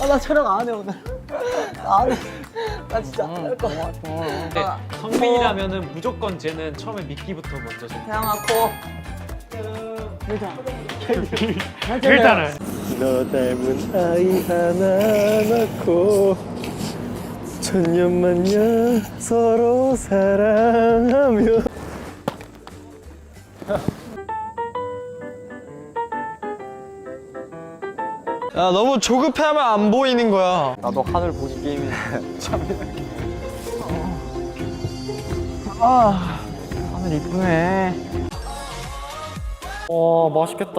아, 나 촬영 안 해, 오늘. 안 해. 나 진짜 안할 거야. 근데 성민이라면은 무조건 쟤는 처음에 미끼부터 먼저 줘. 태양아, 코. 일단. 일단은 너 닮은 아이 하나 낳고 천년만년 서로 사랑하며 야 너무 조급해하면 안 보이는 거야. 나도 하늘 보기 게임이 아 하늘 이쁘네. 와 맛있겠다.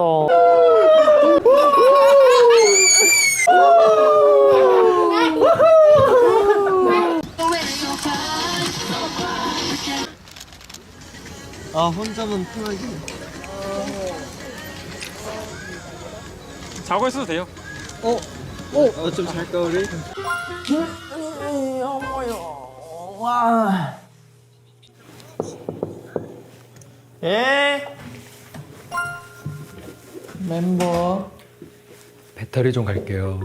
아 혼자만 편하게 자고 있어도 돼요. 어좀 잘까 우리? 와. 예? 멤버. 배터리 좀 갈게요.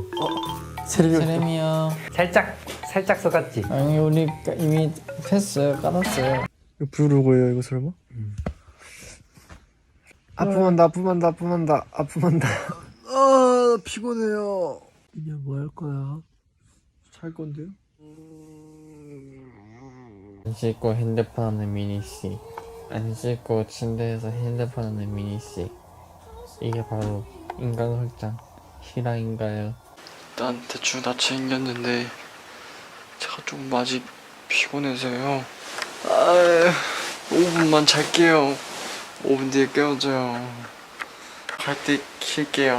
세레미야. 살짝 살짝 속았지. 아니, 우리 이미 했어요. 까놨어요. 이거 부르는 거예요 이거 설마? 아픔한다 아픔한다 아픔한다 아픔한다 아 피곤해요. 이제 뭐 할 거야? 잘 건데요? 안 씻고 핸드폰 하는 미니씨. 안 씻고 침대에서 핸드폰 하는 미니씨. 이게 바로 인간 홀장. 실화인가요? 일단 대충 다 챙겼는데 제가 좀 아직 피곤해서요. 아 5분만 잘게요. 5분 뒤에 깨워줘요. 갈 때 킬게요